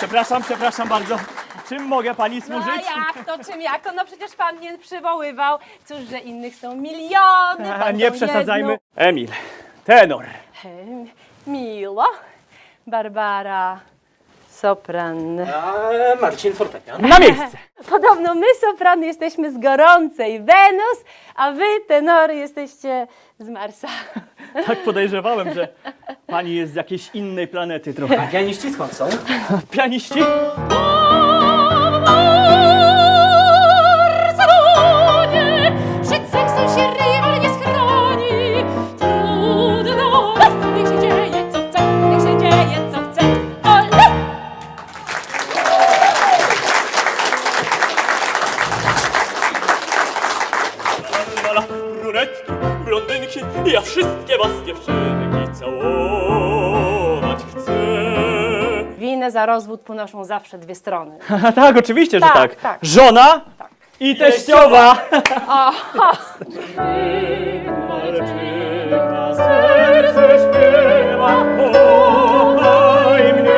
Przepraszam, przepraszam bardzo. Czym mogę pani No służyć? a jak to, czym jak? No przecież pan mnie przywoływał. Cóż, że innych są miliony. A, pan nie tą przesadzajmy. jedną. Emil, tenor. Em, Milo, Barbara, sopran. A Marcin fortepian. Na miejsce. Podobno my, soprany, jesteśmy z gorącej Wenus, a wy, tenory, jesteście z Marsa. Tak podejrzewałem, że pani jest z jakiejś innej planety trochę. A pianiści skąd są? Pianiści? Barcelonie, przed blondynki, ja wszystkie was dziewczynki całować chcę. Winę za rozwód ponoszą zawsze dwie strony. tak, oczywiście, że Tak, tak. tak. Żona i teściowa. Walczywa, serce śpiewa, kochaj mnie.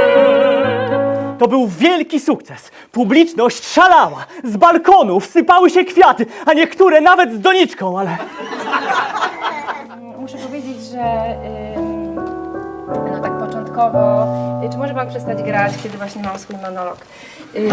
To był wielki sukces. Publiczność szalała. Z balkonów sypały się kwiaty, a niektóre nawet z doniczką, ale... Muszę powiedzieć, że no tak początkowo, y, czy może pan przestać grać, kiedy właśnie mam swój monolog? Ym,